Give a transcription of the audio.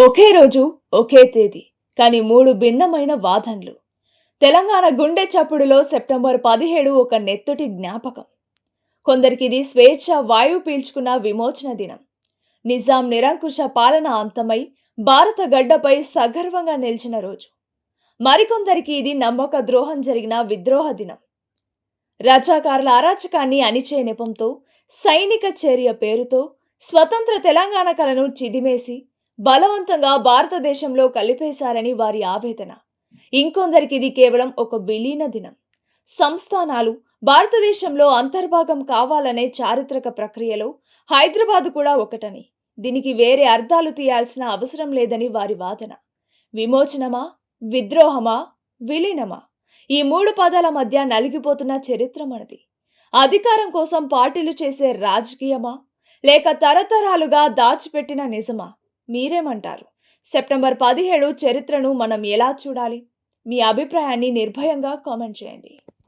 ఒకే రోజు ఒకే తేదీ కానీ మూడు భిన్నమైన వాదనలు. తెలంగాణ గుండె చప్పుడులో సెప్టెంబర్ పదిహేడు ఒక నెత్తుటి జ్ఞాపకం. కొందరికి ఇది స్వేచ్ఛ వాయువు పీల్చుకున్న విమోచన దినం. నిజాం నిరంకుశ పాలన అంతమై భారత గడ్డపై సగర్వంగా నిలిచిన రోజు. మరికొందరికి ఇది నమ్మక ద్రోహం జరిగిన విద్రోహ దినం. రజాకారుల అరాచకాన్ని అణిచే నెపంతో సైనిక చర్య పేరుతో స్వతంత్ర తెలంగాణ కలను చిదిమేసి బలవంతంగా భారతదేశంలో కలిపేశారని వారి ఆవేదన. ఇంకొందరికి ఇది కేవలం ఒక విలీన దినం. సంస్థానాలు భారతదేశంలో అంతర్భాగం కావాలనే చారిత్రక ప్రక్రియలో హైదరాబాద్ కూడా ఒకటని దీనికి వేరే అర్థాలు తీయాల్సిన అవసరం లేదని వారి వాదన. విమోచనమా విద్రోహమా విలీనమా? ఈ మూడు పదాల మధ్య నలిగిపోతున్న చరిత్ర మనది. అధికారం కోసం పార్టీలు చేసే రాజకీయమా? లేక తరతరాలుగా దాచిపెట్టిన నిజమా? మీరేమంటారు? సెప్టెంబర్ పదిహేడు చరిత్రను మనం ఎలా చూడాలి? మీ అభిప్రాయాన్ని నిర్భయంగా కామెంట్ చేయండి.